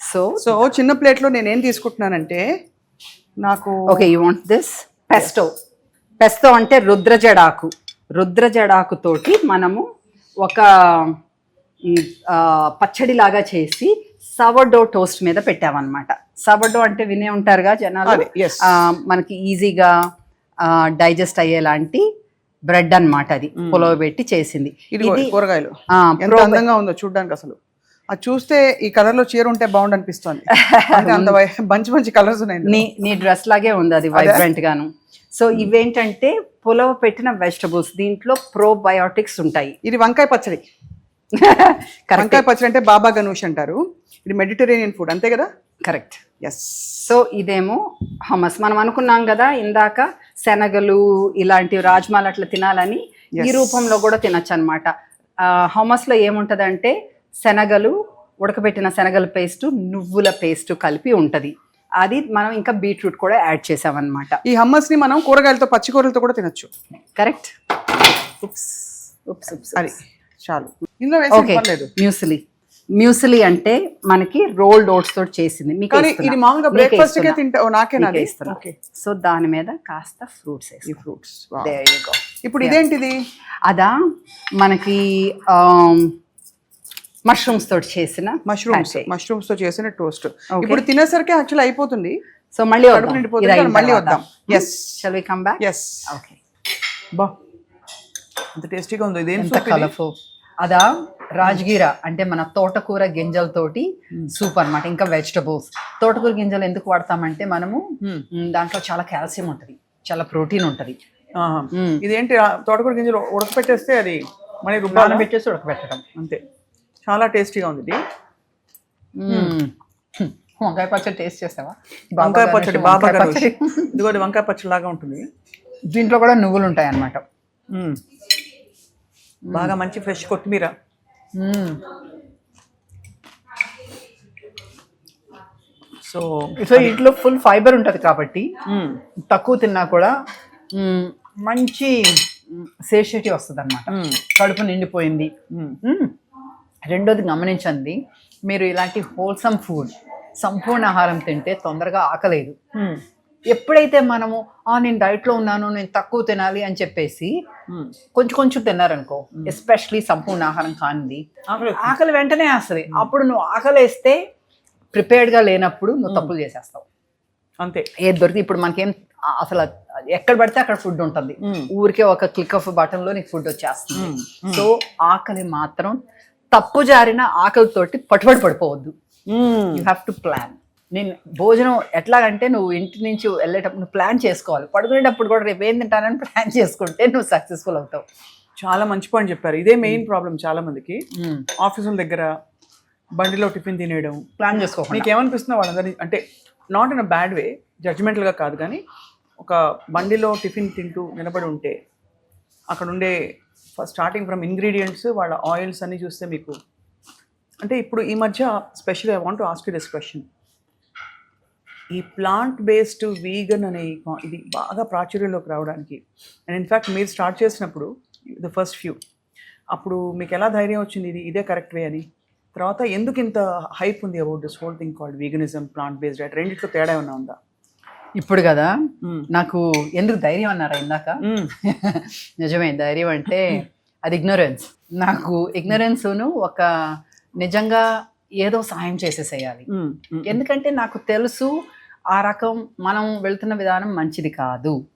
So so చిన్న ప్లేట్లో నేను ఏం తీసుకుంటున్నానంటే నాకు okay you want this pesto pesto అంటే రుద్రజడాకు. రుద్రజడాకు తోటి మనము ఒక పచ్చడిలాగా చేసి సవర్డో టోస్ట్ మీద పెట్టామన్నమాట. సవర్డో అంటే వినే ఉంటారుగా జనాలు? మనకి ఈజీగా డైజెస్ట్ అయ్యేలాంటి బ్రెడ్ అన్నమాట అది. పులవ పెట్టి చేసింది. కూరగాయలు. అందంగా ఉందో చూడడానికి అసలు. అది చూస్తే ఈ కలర్లో చీర ఉంటే బాగుండు అనిపిస్తుంది అంటే అంత వై- మంచి మంచి కలర్స్ ఉన్నాయి. నీ నీ డ్రెస్ లాగే ఉంది అది వైబ్రెంట్ గాను సో ఇవేంటంటే పులవ పెట్టిన వెజిటబుల్స్ దీంట్లో ప్రోబయోటిక్స్ ఉంటాయి. ఇది వంకాయ పచ్చడి. కరెక్ట్ వంకాయ పచ్చడి అంటే బాబా గనూష్ అంటారు. ఇది మెడిటరేనియన్ ఫుడ్ అంతే కదా? కరెక్ట్ ఎస్ సో ఇదేమో హమస్. మనం అనుకున్నాం కదా ఇందాక శనగలు ఇలాంటి రాజ్మాలు అట్లా తినాలని. ఈ. రూపంలో కూడా తినొచ్చు అనమాట హమస్లో ఏముంటదంటే శనగలు ఉడకబెట్టిన శనగల పేస్ట్ నువ్వుల పేస్ట్ కలిపి ఉంటది. అది మనం ఇంకా బీట్రూట్ కూడా యాడ్ చేసామన్నమాట. ఈ హమ్మస్ని మనం కూరగాయలతో పచ్చి కూరలతో కూడా తినొచ్చు. కరెక్ట్. ఉప్స్. ఉప్స్ ఉప్స్ అది చాలు. ఇందులో ఓకే. మ్యూసిలీ. మ్యూసిలీ అంటే మనకి రోల్డ్ ఓట్స్ తోటి చేసింది. మీకు కానీ ఇది మామూలుగా బ్రేక్ఫాస్ట్ కే తింటా ఓ, నాకేనా అది? ఓకే. సో దాని మీద కాస్త ఫ్రూట్స్ ఈ ఫ్రూట్స్. ఇప్పుడు ఇదేంటిది? అదా మనకి మష్రూమ్స్ తోటి చేసిన మష్రూమ్స్. మష్రూమ్స్తో చేసిన టోస్ట్ ఇప్పుడు తినేసరికి యాక్చువల్ అయిపోతుంది. సో మళ్ళీ కడుపు నిండిపోతుంది మళ్ళీ వద్దాం. Yes shall we come back yes okay బా. ఎంత టేస్టీగా ఉందో. ఇదేం? కలర్ఫుల్ అదా రాజగిర అంటే మన తోటకూర గింజలతోటి సూప్ అన్నమాట ఇంకా వెజిటబుల్స్ తోటకూర గింజలు ఎందుకు వాడతామంటే మనము Hmm. దాంట్లో చాలా కాల్షియం ఉంటుంది చాలా ప్రోటీన్ ఉంటుంది. మ్మ్. ఇదేంటి తోటకూర గింజలు ఉడకపెట్టేస్తే అది మళ్ళీ రుబ్బాల? నానబెట్టేసి ఉడకబెట్టడం అంతే. చాలా టేస్టీగా ఉంది. వంకాయ పచ్చడి టేస్ట్ చేసావా వంకాయ పచ్చడి బాబా పచ్చడి. ఇదిగోటి వంకాయ పచ్చడి లాగా ఉంటుంది దీంట్లో కూడా నువ్వులు ఉంటాయి అన్నమాట. బాగా మంచి ఫ్రెష్ కొత్తిమీర. సో సో ఇంట్లో ఫుల్ ఫైబర్ ఉంటుంది కాబట్టి. తక్కువ తిన్నా కూడా మంచి సేషిటీ వస్తుంది అనమాట. కడుపు నిండిపోయింది. రెండోది గమనించండి మీరు ఇలాంటి హోల్సమ్ ఫుడ్ సంపూర్ణ ఆహారం తింటే తొందరగా ఆకలేదు. ఎప్పుడైతే మనము ఆ నేను డైట్లో ఉన్నాను నేను తక్కువ తినాలి అని చెప్పేసి. కొంచెం కొంచెం తిన్నారనుకో ఎస్పెషలీ సంపూర్ణ ఆహారం కానిది. ఆకలి వెంటనే వేస్తుంది. అప్పుడు నువ్వు ఆకలి వేస్తే ప్రిపేర్డ్గా లేనప్పుడు నువ్వు తప్పులు చేసేస్తావు. అంతే. ఏది దొరికి ఇప్పుడు మనకేం అసలు ఎక్కడ పడితే అక్కడ ఫుడ్ ఉంటుంది. ఊరికే ఒక క్లిక్ ఆఫ్ బటన్లో నీకు ఫుడ్ వచ్చేస్తుంది. సో ఆకలి మాత్రం తప్పు జారిన ఆకలితోటి పట్టుబడి పడిపోవద్దు. యూ హ్యావ్ టు ప్లాన్ నేను భోజనం ఎట్లాగంటే నువ్వు ఇంటి నుంచి వెళ్ళేటప్పుడు నువ్వు ప్లాన్ చేసుకోవాలి. పడుకునేటప్పుడు కూడా రేపు ఏం తింటానని ప్లాన్ చేసుకుంటే నువ్వు సక్సెస్ఫుల్ అవుతావు. చాలా మంచి పాయింట్ చెప్పారు. ఇదే మెయిన్ ప్రాబ్లం చాలా మందికి. ఆఫీసుల దగ్గర బండిలో టిఫిన్ తినేయడం. ప్లాన్ చేసుకోకుండా. మీకు ఏమనిపిస్తుందో వాళ్ళందరినీ? అంటే not in a bad way జడ్జిమెంటల్గా కాదు కానీ ఒక బండిలో టిఫిన్ తింటూ నిలబడి ఉంటే అక్కడ ఉండే స్టార్టింగ్ ఫ్రమ్ ఇంగ్రీడియంట్స్ వాళ్ళ ఆయిల్స్ అన్ని చూస్తే మీకు. అంటే ఇప్పుడు ఈ మధ్య special I want ask this question ఈ ప్లాంట్ బేస్డ్ వీగన్ అనే ఇది బాగా ప్రాచుర్యంలోకి రావడానికి. అండ్ ఇన్ఫ్యాక్ట్ మీరు స్టార్ట్ చేసినప్పుడు ద ఫస్ట్ ఫ్యూ అప్పుడు మీకు ఎలా ధైర్యం వచ్చింది? ఇది ఇదే కరెక్ట్ వే అని. తర్వాత ఎందుకు ఇంత హైప్ ఉంది about this whole thing called veganism plant based at రెండిట్లో తేడా ఏమైనా ఉందా? ఇప్పుడు కదా. నాకు ఎందుకు ధైర్యం అన్నారా ఇందాక? నిజమే ధైర్యం అంటే అది ఇగ్నోరెన్స్ నాకు ఇగ్నరెన్స్ను ఒక నిజంగా ఏదో సాయం చేసేసేయాలి. ఎందుకంటే నాకు తెలుసు ఆ రకం మనం వెళ్తున్న విధానం మంచిది కాదు.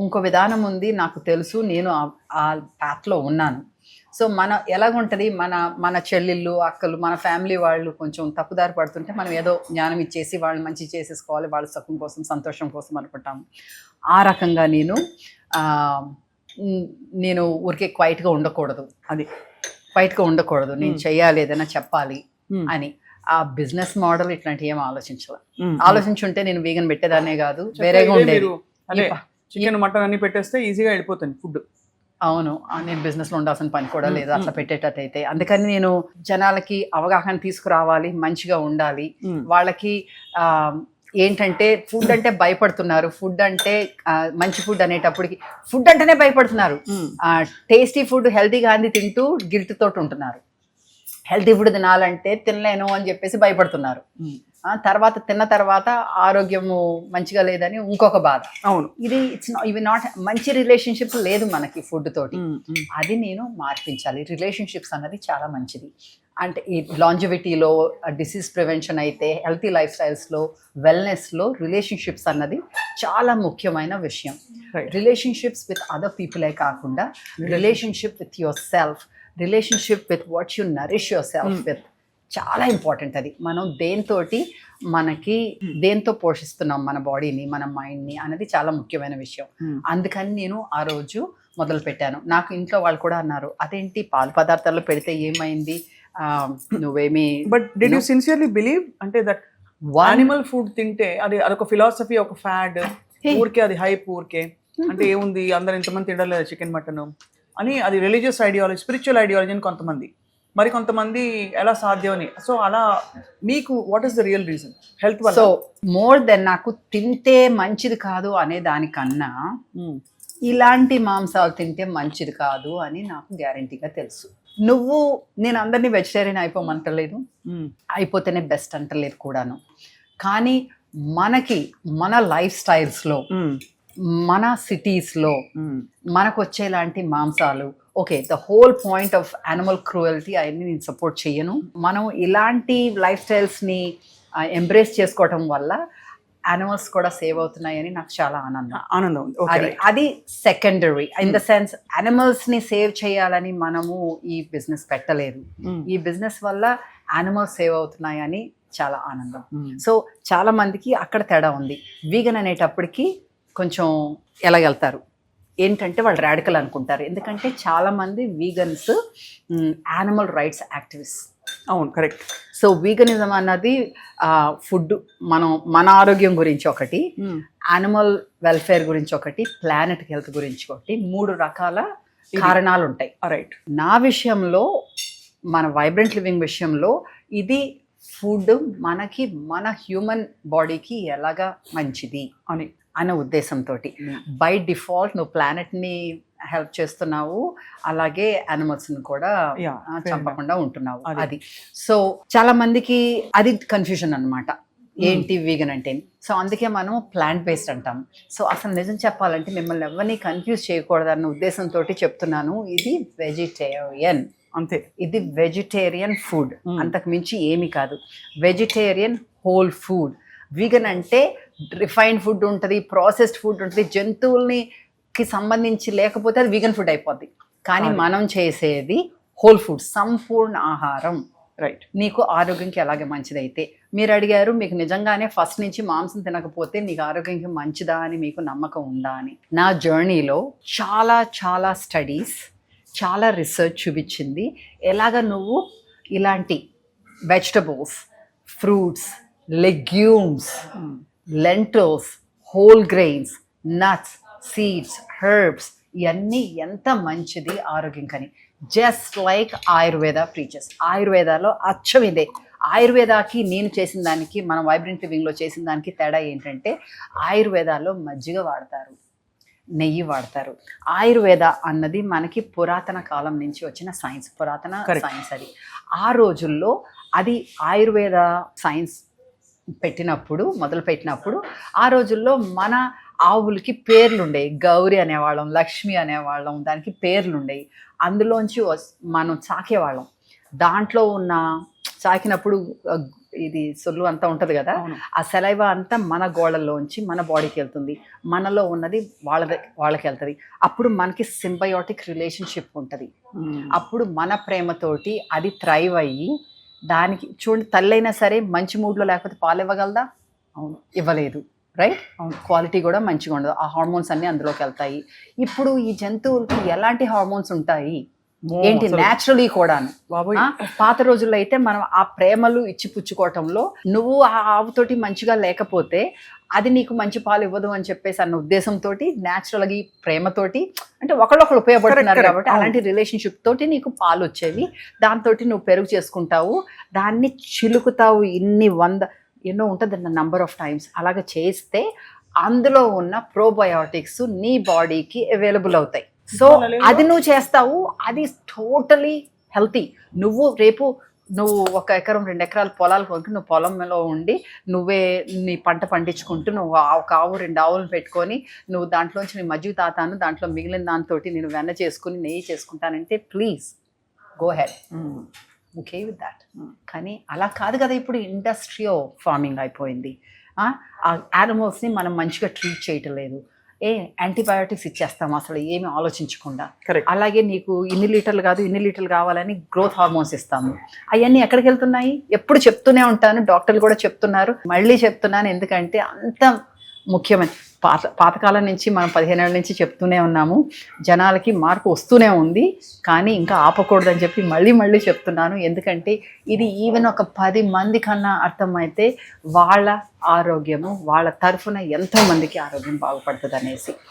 ఇంకో విధానం ఉంది నాకు తెలుసు నేను ఆ- పాత్లో ఉన్నాను. సో మన ఎలాగుంటుంది? మన మన చెల్లెళ్ళు అక్కలు మన ఫ్యామిలీ వాళ్ళు కొంచెం తప్పుదారి పడుతుంటే మనం ఏదో జ్ఞానం ఇచ్చేసి వాళ్ళని మంచి చేసేసుకోవాలి వాళ్ళ సుఖం కోసం సంతోషం కోసం అనుకుంటాము. ఆ రకంగా నేను నేను ఊరికే క్వైట్గా ఉండకూడదు. అది క్వైట్గా ఉండకూడదు. నేను చెయ్యాలి ఏదైనా చెప్పాలి. అని. ఆ బిజినెస్ మోడల్ ఇట్లాంటివి ఏం ఆలోచించాలి. Hmm. ఆలోచించుంటే నేను వీగన్ పెట్టేదాన్నే కాదు. వేరేగా ఉండేది. చికెన్ మటన్ అన్ని పెట్టేస్తే ఈజీగా వెళ్ళిపోతుంది ఫుడ్. అవును. నేను బిజినెస్లో ఉండాల్సిన పని కూడా లేదు అట్లా పెట్టేటట్టు అయితే అందుకని నేను జనాలకి అవగాహన తీసుకురావాలి మంచిగా ఉండాలి. వాళ్ళకి ఏంటంటే ఫుడ్ అంటే భయపడుతున్నారు. ఫుడ్ అంటే మంచి ఫుడ్ అనేటప్పటికి ఫుడ్ అంటేనే భయపడుతున్నారు. టేస్టీ ఫుడ్ హెల్తీగా అంది తింటూ గిల్ట్ తోటి ఉంటున్నారు. హెల్తీ ఫుడ్ తినాలంటే తినలేను అని చెప్పేసి భయపడుతున్నారు. తర్వాత తిన్న తర్వాత ఆరోగ్యము మంచిగా లేదని ఇంకొక బాధ. అవును. ఇది ఇట్స్ ఇవి నాట్ మంచి రిలేషన్షిప్ లేదు మనకి ఫుడ్ తోటి. అది నేను మార్పించాలి. రిలేషన్షిప్స్ అన్నది చాలా మంచిది. అంటే ఈ లాంజివిటీలో డిసీజ్ ప్రివెన్షన్ అయితే హెల్తీ లైఫ్ స్టైల్స్లో వెల్నెస్లో రిలేషన్షిప్స్ అన్నది చాలా ముఖ్యమైన విషయం. రిలేషన్షిప్స్ విత్ అదర్ పీపులే కాకుండా relationship with your self relationship with what you nourish your self with చాలా ఇంపార్టెంట్ అది. మనం దేంతోటి మనకి దేంతో పోషిస్తున్నాం మన బాడీని మన మైండ్ని అనేది చాలా ముఖ్యమైన విషయం. Hmm. అందుకని నేను ఆ రోజు మొదలు పెట్టాను. నాకు ఇంట్లో వాళ్ళు కూడా అన్నారు అదేంటి పాలు పదార్థాలు పెడితే ఏమైంది? నువ్వేమి but did you sincerely believe అంటే దట్ యానిమల్ ఫుడ్ తింటే అది అదొక ఫిలాసఫీ ఒక ఫ్యాడ్. ఊరికే అది హైప్ ఊరికే. అంటే ఏముంది? అందరు ఇంతమంది తినలేదు చికెన్ మటన్ అని అది రిలీజియస్ ఐడియాలజీ స్పిరిచువల్ ఐడియాలజీ అని కొంతమంది. మరి కొంతమంది ఎలా సాధ్యం అని సో అలా మీకు what is the real reason health so more than నాకు తింటే మంచిది కాదు అనే దానికన్నా ఉమ్, ఇలాంటి మాంసాలు తింటే మంచిది కాదు అని నాకు గ్యారంటీగా తెలుసు. నువ్వు నేను అందరినీ వెజిటేరియన్ అయిపోమంటలేదు ఉమ్, అయిపోతేనే బెస్ట్ అంటలేదు కూడాను. కానీ మనకి మన లైఫ్ స్టైల్స్లో ఉమ్, మన సిటీస్లో మనకు వచ్చేలాంటి మాంసాలు okay the whole point of animal cruelty అవన్నీ నేను సపోర్ట్ చేయను మనం ఇలాంటి లైఫ్ స్టైల్స్ని ఎంబ్రేస్ చేసుకోవటం వల్ల యానిమల్స్ కూడా సేవ్ అవుతున్నాయని నాకు చాలా ఆనందం. ఆనందం అది అది సెకండరీ ఇన్ ద సెన్స్ యానిమల్స్ని సేవ్ చేయాలని మనము ఈ బిజినెస్ పెట్టలేదు. ఈ బిజినెస్ వల్ల యానిమల్స్ సేవ్ అవుతున్నాయని చాలా ఆనందం. సో చాలా మందికి అక్కడ తేడా ఉంది. వీగన్ అనేటప్పటికి కొంచెం ఎలాగెళ్తారు? ఏంటంటే వాళ్ళు రాడికల్ అనుకుంటారు. ఎందుకంటే చాలా మంది వీగన్స్ యానిమల్ రైట్స్ యాక్టివిస్ట్ అవును కరెక్ట్. సో వీగనిజం అన్నది ఫుడ్ మనం మన ఆరోగ్యం గురించి ఒకటి యానిమల్ వెల్ఫేర్ గురించి ఒకటి ప్లానెట్ హెల్త్ గురించి ఒకటి మూడు రకాల కారణాలు ఉంటాయి రైట్ నా విషయంలో మన వైబ్రెంట్ లివింగ్ విషయంలో ఇది ఫుడ్ మనకి మన హ్యూమన్ బాడీకి ఎలాగా మంచిది? అని. అనే ఉద్దేశంతో బై డిఫాల్ట్ నువ్వు ప్లానెట్ని హెల్ప్ చేస్తున్నావు అలాగే యానిమల్స్ని కూడా చంపకుండా ఉంటున్నావు అది. సో చాలా మందికి అది కన్ఫ్యూజన్ అన్నమాట. ఏంటి వీగన్ అంటే సో అందుకే మనం ప్లాంట్ బేస్డ్ అంటాం. సో అసలు నిజం చెప్పాలంటే మిమ్మల్ని ఎవరిని కన్ఫ్యూజ్ చేయకూడదన్న ఉద్దేశంతో చెప్తున్నాను. ఇది వెజిటేరియన్ అంతే. ఇది వెజిటేరియన్ ఫుడ్ Hmm. అంతకు మించి ఏమీ కాదు. వెజిటేరియన్ హోల్ ఫుడ్ వీగన్ అంటే రిఫైన్డ్ ఫుడ్ ఉంటుంది ప్రాసెస్డ్ ఫుడ్ ఉంటుంది జంతువుల్ని కి సంబంధించి లేకపోతే అది వీగన్ ఫుడ్ అయిపోద్ది. కానీ. మనం చేసేది హోల్ ఫుడ్ సంపూర్ణ ఆహారం. రైట్ నీకు ఆరోగ్యంకి అలాగే మంచిదైతే. మీరు అడిగారు మీకు నిజంగానే ఫస్ట్ నుంచి మాంసం తినకపోతే నీకు ఆరోగ్యంకి మంచిదా అని మీకు నమ్మకం ఉందా అని. నా జర్నీలో చాలా చాలా స్టడీస్ చాలా రీసెర్చ్ చూపించింది. ఎలాగ నువ్వు ఇలాంటి vegetables fruits legumes lentils whole grains nuts seeds herbs ఇవన్నీ ఎంత మంచిది ఆరోగ్యం కని. జస్ట్ లైక్ ఆయుర్వేద ప్రీచర్స్ ఆయుర్వేదాలో అచ్చం ఇదే. ఆయుర్వేదాకి నేను చేసిన దానికి మనం వైబ్రెంట్ లివింగ్లో చేసిన దానికి తేడా ఏంటంటే ఆయుర్వేదాలో మజ్జిగ వాడతారు నెయ్యి వాడతారు. ఆయుర్వేద అన్నది మనకి పురాతన కాలం నుంచి వచ్చిన సైన్స్ పురాతన. సైన్స్ అది. ఆ రోజుల్లో అది ఆయుర్వేద సైన్స్ పెట్టినప్పుడు మొదలు పెట్టినప్పుడు ఆ రోజుల్లో మన ఆవులకి పేర్లు ఉండేవి గౌరి అనేవాళ్ళం లక్ష్మి అనేవాళ్ళం దానికి పేర్లు ఉండేవి అందులోంచి మనం చాకేవాళ్ళం. దాంట్లో ఉన్న చాకినప్పుడు ఇది సొల్లు అంతా ఉంటుంది కదా? ఆ సెలైవ అంతా మన గోడల్లోంచి మన బాడీకి వెళ్తుంది మనలో ఉన్నది వాళ్ళ వాళ్ళకి వెళ్తుంది అప్పుడు మనకి సింబయోటిక్ రిలేషన్షిప్ ఉంటుంది. అప్పుడు మన ప్రేమతోటి అది థ్రైవ్ అయ్యి దానికి చూడండి తల్లైనా సరే మంచి మూడ్లో లేకపోతే పాలు ఇవ్వగలదా? అవును ఇవ్వలేదు రైట్ అవును క్వాలిటీ కూడా మంచిగా ఉండదు. ఆ హార్మోన్స్ అన్నీ అందులోకి వెళ్తాయి. ఇప్పుడు ఈ జంతువులకి ఎలాంటి హార్మోన్స్ ఉంటాయి? ఏంటి? న్యాచురలీ కూడాను. పాత రోజుల్లో అయితే మనం ఆ ప్రేమలు ఇచ్చి పుచ్చుకోవటంలో నువ్వు ఆ ఆవుతోటి మంచిగా లేకపోతే అది నీకు మంచి పాలు ఇవ్వదు అని చెప్పేసి అన్న ఉద్దేశంతో న్యాచురల్గా ఈ ప్రేమతోటి అంటే ఒకళ్ళొకళ్ళు ఉపయోగపడుతున్నారు కాబట్టి. అలాంటి రిలేషన్షిప్ తోటి నీకు పాలు వచ్చేవి. దాంతో నువ్వు పెరుగు చేసుకుంటావు. దాన్ని చిలుకుతావు ఇన్ని వంద ఎన్నో ఉంటుంది నంబర్ ఆఫ్ టైమ్స్ అలాగ చేస్తే అందులో ఉన్న ప్రోబయోటిక్స్ నీ బాడీకి అవైలబుల్ అవుతాయి. సో. అది నువ్వు చేస్తావు అది టోటలీ హెల్తీ. నువ్వు రేపు నువ్వు ఒక ఎకరం రెండు ఎకరాల పొలాలు కొనుక్కు నువ్వు పొలంలో ఉండి నువ్వే నీ పంట పండించుకుంటూ నువ్వు ఆ- ఒక ఆవు రెండు ఆవులు పెట్టుకొని నువ్వు దాంట్లోంచి నీ మజ్జిగ తాతాను దాంట్లో మిగిలిన దాంతో నేను వెన్న చేసుకుని నెయ్యి చేసుకుంటానంటే please go ahead. Okay with that. కానీ అలా కాదు కదా ఇప్పుడు ఇండస్ట్రియల్ ఫార్మింగ్ అయిపోయింది. ఆ యానిమల్స్ని మనం మంచిగా ట్రీట్ చేయటం లేదు. ఏ యాంటీబయాటిక్స్ ఇచ్చేస్తాం అసలు ఏమి ఆలోచించకుండా. అలాగే నీకు ఇన్ని లీటర్లు కాదు ఇన్ని లీటర్లు కావాలని గ్రోత్ హార్మోన్స్ ఇస్తాము. అవన్నీ ఎక్కడికి వెళ్తున్నాయి? ఎప్పుడు చెప్తూనే ఉంటాను డాక్టర్లు కూడా చెప్తున్నారు. మళ్ళీ చెప్తున్నాను ఎందుకంటే అంత ముఖ్యమైన పాత పాతకాలం నుంచి మనం పదిహేనేళ్ళ నుంచి చెప్తూనే ఉన్నాము. జనాలకి మార్పు వస్తూనే ఉంది. కానీ ఇంకా ఆపకూడదని చెప్పి మళ్ళీ మళ్ళీ చెప్తున్నాను. ఎందుకంటే ఇది ఈవెన్ ఒక పది మంది కన్నా అర్థమైతే వాళ్ళ ఆరోగ్యము వాళ్ళ తరఫున ఎంతో మందికి ఆరోగ్యం బాగుపడుతుంది అనేసి.